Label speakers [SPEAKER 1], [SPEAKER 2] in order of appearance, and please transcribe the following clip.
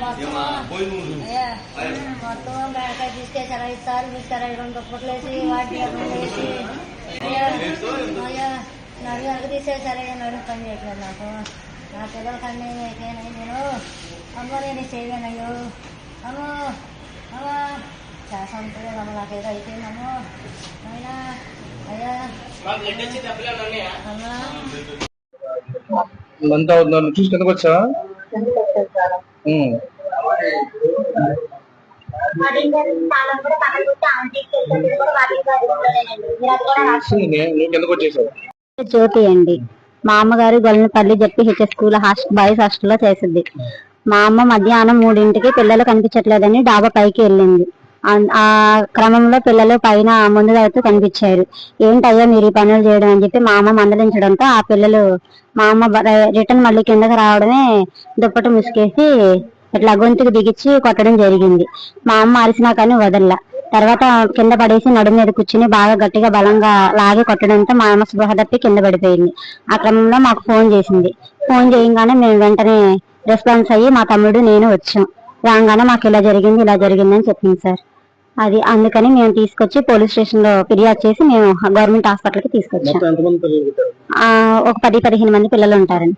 [SPEAKER 1] మొత్తం అయ్యా మొత్తం తీసుకేసారు ఐదు సార్లు రెండు దుప్పట్లు వేసి వాటి వేసి అయ్యా నడు వెనక నడు పని చేయట్లేదు నాకు నా పిల్లలకి అన్నీ అయిపోయినాయి నేను అమ్మ నేను చేయలేనయ్యో అమ్మ అమ్మ శాసం అమ్మ నాకేదో అయిపోయిందమ్మో
[SPEAKER 2] అంతా నన్ను చూసి కిందకు నే- నువ్వు కిందకు వచ్చేసావు.
[SPEAKER 3] జ్యోతి అండి మా అమ్మగారు గొల్లపల్లి చెప్పి హెచ్ఎస్ స్కూల్ హాస్టల్ బాయ్స్ హాస్టల్లో చేసింది. మా అమ్మ మధ్యాహ్నం మూడింటికి పిల్లలు కనిపించట్లేదని డాబా పైకి వెళ్ళింది. ఆ- క్రమంలో పిల్లలు పైన ముందు తాగుతూ కనిపించారు. ఏంటయ్యా మీరు ఈ పనులు చేయడం? అని చెప్పి మా అమ్మ మందలించడంతో ఆ పిల్లలు మా అమ్మ రిటర్న్ మళ్ళీ కిందకి రావడమే దుప్పటి ముసుకేసి ఇట్లా గొంతుకు దిగిచ్చి కొట్టడం జరిగింది. మా అమ్మ అరిసినా కానీ వదల్లా. తర్వాత కింద పడేసి నడుము మీద కూర్చుని బాగా గట్టిగా బలంగా లాగి కొట్టడంతో మా అమ్మ స్పృహ తప్పి కింద పడిపోయింది. ఆ క్రమంలో మాకు ఫోన్ చేసింది. ఫోన్ చేయగానే మేము వెంటనే రెస్పాన్స్ అయ్యి మా తమ్ముడు నేను వచ్చాం. రాగానే మాకు ఇలా జరిగింది ఇలా జరిగింది అని చెప్పింది సార్. అది అందుకని మేము తీసుకొచ్చి పోలీస్ స్టేషన్లో ఫిర్యాదు చేసి మేము గవర్నమెంట్ హాస్పిటల్కి తీసుకొచ్చాం ఒక పది పదిహేను మంది పిల్లలు ఉంటారండి.